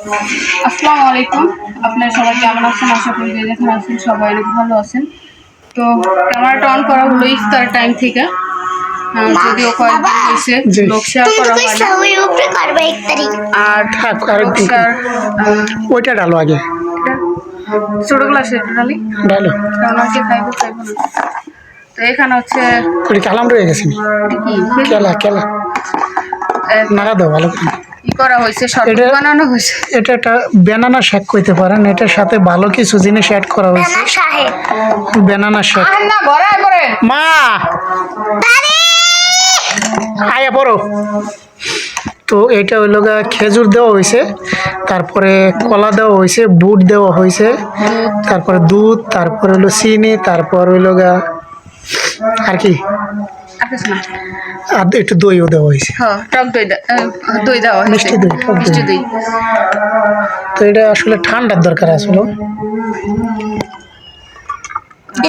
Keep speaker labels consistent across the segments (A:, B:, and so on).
A: আসসালামু আলাইকুম। আপনারা সবাই কেমন আছেন? আশা করি যে যেখানে আছেন সবাই অনেক ভালো আছেন। তো ক্যামেরাটা অন করা হলো ইফতার টাইম থেকে। যদিও কয়েকদিন হয়েছে। শেয়ার করা হয় আর শেয়ার
B: ওইটা ডালো আগে।
A: ছোট গ্লাসে ডালি
B: ডালো
A: কারণ আর খাইবো খাইবো না। তো এখানে হচ্ছে
B: কালাম রয়ে গেছে।
A: এটা কি?
B: কেলা কেলা
A: আহ,
B: নাড়া দাও ভালো করে।
A: ই করা হয়েছে শরবত
B: এটা-
A: বানানো হয়েছে।
B: এটা একটা শেক করতে পারেন এটার সাথে ভালো কিছু জিনিস অ্যাড করা হয়েছে। শেক মা আয়া পড়ো তো এটা হইল গা খেজুর দেওয়া হয়েছে তারপরে কলা দেওয়া হয়েছে বুট দেওয়া হয়েছে তারপরে দুধ তারপরে হলো চিনি তারপর হইল গা আর কি?
A: আর
B: একটু দইও দেওয়া হয়েছে।
A: হ্যাঁ টক দই দই দেওয়া
B: মিষ্টি দই।
A: মিষ্টি দই।
B: তো এটা আসলে ঠান্ডার দরকার আসলে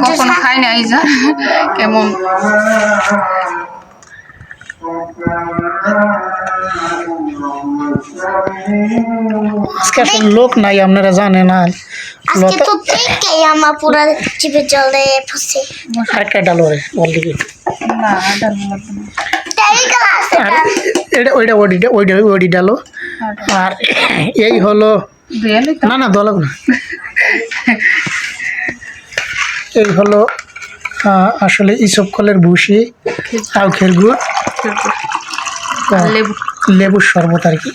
A: কখনো খাই না এই যা। কেমন?
B: আজকে আসলে লোক নাই আপনারা জানেন আর
C: আজকে তো থেকে আমার পুরো চিপে জলে ফসে
B: আরেকটা ডালো রে বল দিকে
A: না ডাল লাগবে না।
C: তাই ক্লাস
B: আর এটা। ওইটা ওডি ওইটা ওডি ডালো আর এই হলো না না দলক না। এই হলো আসলে ইসব কলের ভুসি
A: আর লেবু।
B: লেবুর শরবত আর কি।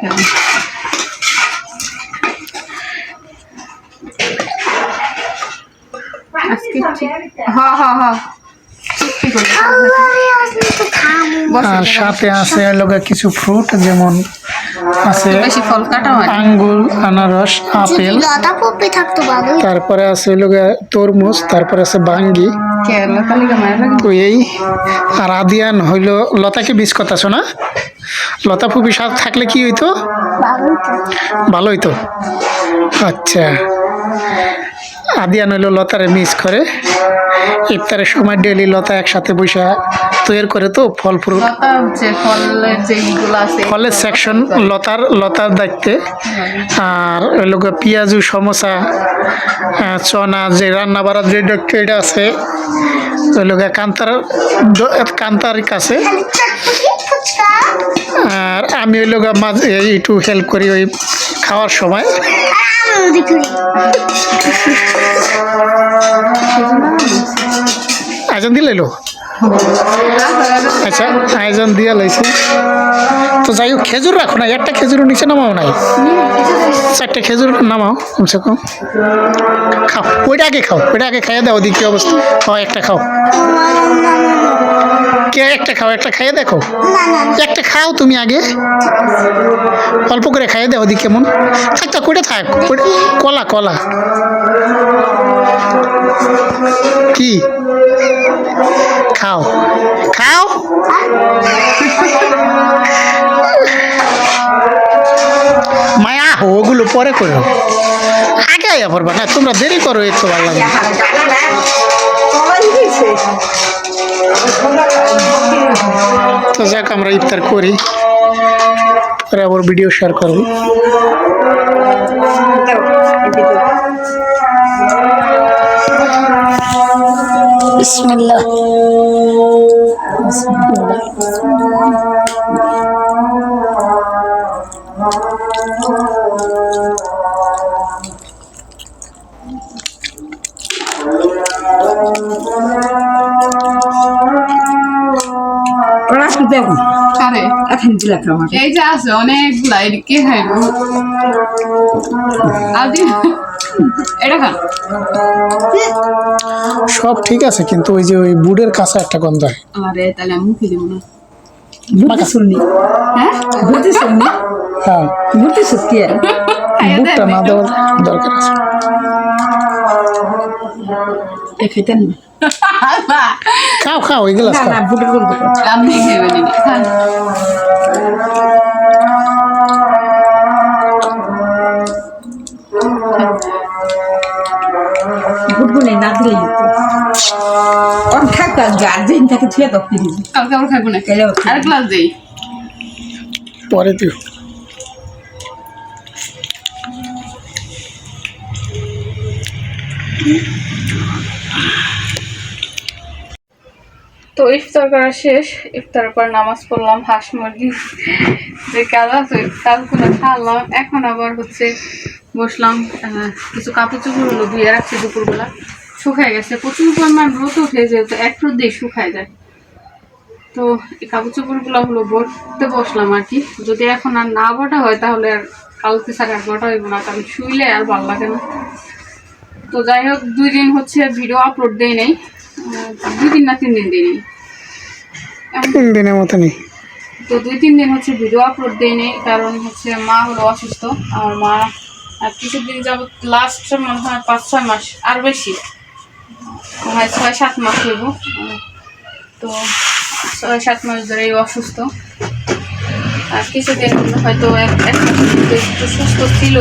A: কেমন
B: আর সাথে আছে লোকে কিছু ফ্রুট যেমন আছে
A: বেশি ফল কাটা হয়
B: আঙ্গুর আনারস আপেল।
C: লতা পপি থাকতো ভালোই
B: তারপরে আছে লোকে তরমুজ তারপরে আছে বাঙ্গি। তো এই আর আদিয়ান হইল লতাকে বিষ কথা শোনা লতা ফুপি সাথে থাকলে কি হইতো?
C: ভালোই তো
B: ভালো হইতো আচ্ছা। আদিয়ান হইল লতারে মিস করে ইফতারের সময় ডেলি লতা একসাথে বসে তৈরি করে তো ফল ফ্রুট
A: লতা ফলের
B: সেকশন লতার লতার দায়িত্বে। আর ওই লোক পেঁয়াজু সমোসা চনা যে রান্না বাড়ার যে ডক্টর আছে ওই লোক কান্তার কান্তার কাছে। আর আমি ওই লোক মাঝে একটু হেল্প করি ওই খাওয়ার সময়।
C: আমি ওদিক
B: আচ্ছা আয়োজন দিয়া লাইছে। তো যাই হোক, খেজুর রাখো না একটা খেজুর নিচে নামাও নাই। চারটে খেজুর নামাও, কমসে কম। খাও, ওইটা আগে খাও, ওইটা আগে খাইয়ে দাও, ওদিকে অবস্থা? হয় একটা খাও। কে, একটা খাও, একটা খাইয়ে দেখো। একটা খাও তুমি আগে। অল্প করে খাইয়ে দাও, ওদিকে কেমন? থাক থাক, ওইটা থাক কলা কলা। কি? খাও খাও মায়া! হো ওগুলো পরে করো। আগে আয়া পড়বা না তোমরা দেরি করো একটু ভালো লাগে। তো যাক আমরা ইফতার করি। পরে আবার ভিডিও শেয়ার করব।
C: Bismillah. Bismillah.
A: আরে এই যে আছে অনেকগুলা এদিকে খাইব। আদি এটা খান।
B: সব ঠিক আছে কিন্তু ওই যে ওই বুড়ের কাছে একটা গন্ধ হয়।
A: আরে তাহলে আমি মুখে দিব না।
B: মাখা-
A: হ্যাঁ?
B: হ্যাঁ।
A: খাইয়া
B: বুটটা না দেওয়ার দরকার আছে। খাও খাও
A: খেয়ে নিন খান
D: গুনে না ওর থাকা গার্জেন তাকে ছুঁয়ে তো ফিরি
A: কালকে আবার খাইবো না
D: খেলে।
A: আর গ্লাস দেই।
B: পরে দিও।
A: তো ইফতার করা শেষ ইফতারের পর নামাজ পড়লাম, হাঁস মুরগি, যে কাজ আছে ওই কাজগুলো খাওয়ালাম, এখন আবার হচ্ছে বসলাম কিছু কাপড় চোপড় হলো ধুয়ে রাখছি দুপুরবেলা। শুকায় গেছে, প্রচুর পরিমাণ রোদ উঠে যেহেতু এক রোদ দিয়ে শুকায় যায়। তো এই কাপড় চোপড়গুলো হলো বটতে বসলাম আর কি। যদি এখন আর না বটা হয়, তাহলে আর কালকে ছাড়া আর বটা হইব না, কারণ শুইলে আর ভালো লাগে না। তো যাই হোক, দুই দিন হচ্ছে ভিডিও আপলোড দেই নাই। আহ, দিন না তিন দিন দিই নাই
B: তিন দিনের মতো নেই
A: তো দুই তিন দিন হচ্ছে ভিডিও আপলোড দেই নাই কারণ হচ্ছে মা হলো অসুস্থ আমার মা আর কিছুদিন যাবত লাস্ট মনে হয় পাঁচ ছয় মাস আর বেশি। হয় ছয় সাত মাস হইব। তো ছয় সাত মাস ধরেই অসুস্থ। আর কিছুদিন হয়তো এক একটু সুস্থ ছিল।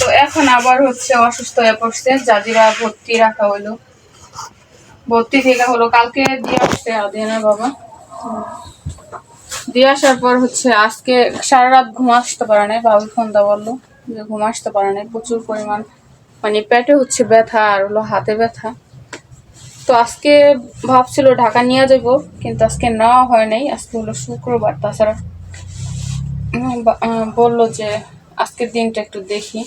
A: তো এখন আবার হচ্ছে অসুস্থ হয়ে পড়ছে জাজিরা ভর্তি রাখা হইল। ভর্তি থেকে হলো, কালকে দিয়ে আসছে আদিয়ানার বাবা। দিয়ে আসার পর হচ্ছে আজকে সারা রাত ঘুম আসতে পারে নাই বাবু ফোন দা বলল যে ঘুম আসতে পারে নাই, প্রচুর পরিমাণ মানে পেটে হচ্ছে ব্যথা আর হলো হাতে ব্যথা। তো আজকে ভাবছিল ঢাকা নিয়ে যাব, কিন্তু আজকে নেওয়া হয় নাই, আজকে হলো শুক্রবার। তাছাড়া বলল যে আজকের দিনটা একটু দেখি।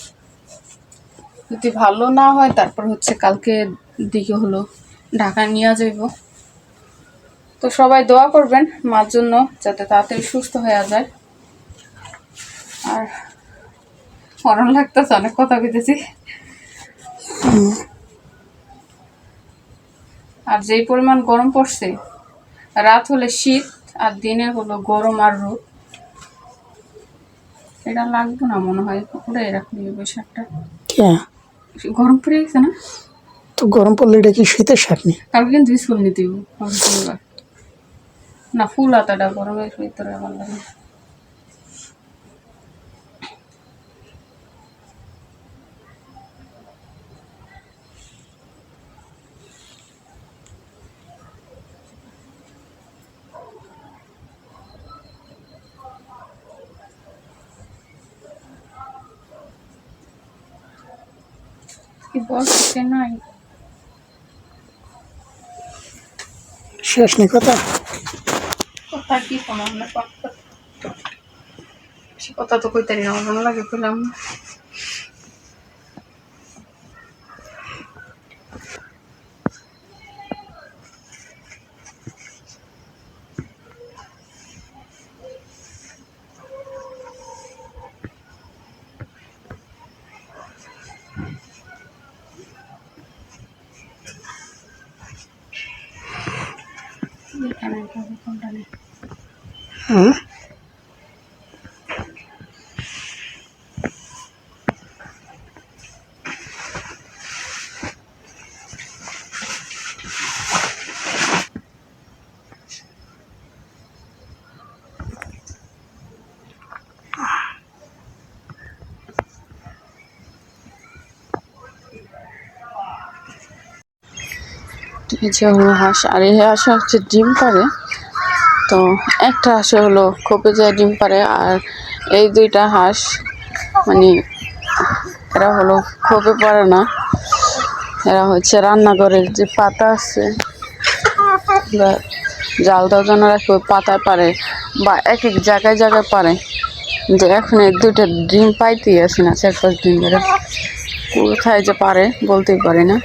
A: যদি ভালো না হয়, তারপর হচ্ছে কালকে দিকে হলো ঢাকা নিয়ে যাইব। তো সবাই দোয়া করবেন মার জন্য যাতে তাড়াতাড়ি সুস্থ হয়ে যায়। আর মরণ লাগতেছে অনেক কথা কইতেছি। আর যেই পরিমাণ গরম পড়ছে রাত হলে শীত আর দিনে হলো গরম আর রোদ। এটা লাগবে না মনে হয় ওটাই রাখলি বৈশাখটা। গরম পড়ে গেছে না?
B: তো গরম পড়লে এটা কি শীতের শাক নেই
A: কালকে কিন্তু স্কুল নিতে। না, ফুল হাতাটা গরমের ভিতরে ভালো লাগে কি বলছে নাই
B: শেষ নেই কথা?
A: কথা তো কইতারি আমার ভালো লাগে কইলাম।
B: হ্যাঁ
A: এই হাঁস আর এই হাঁসটা হচ্ছে ডিম পারে তো একটা হাঁসে হলো খোপে যায় ডিম পারে আর এই দুইটা হাঁস মানে এরা হলো খোপে পারে না। এরা হচ্ছে রান্নাঘরের যে পাতা আছে জাল দেওয়ার জন্য ওই পাতায় পারে বা এক এক জায়গায় জায়গায় পারে। যে এখন এই দুইটা ডিম পাইতেই আসে না চার পাঁচ দিন ধরে কোথায় যে পারে বলতেই পারি না।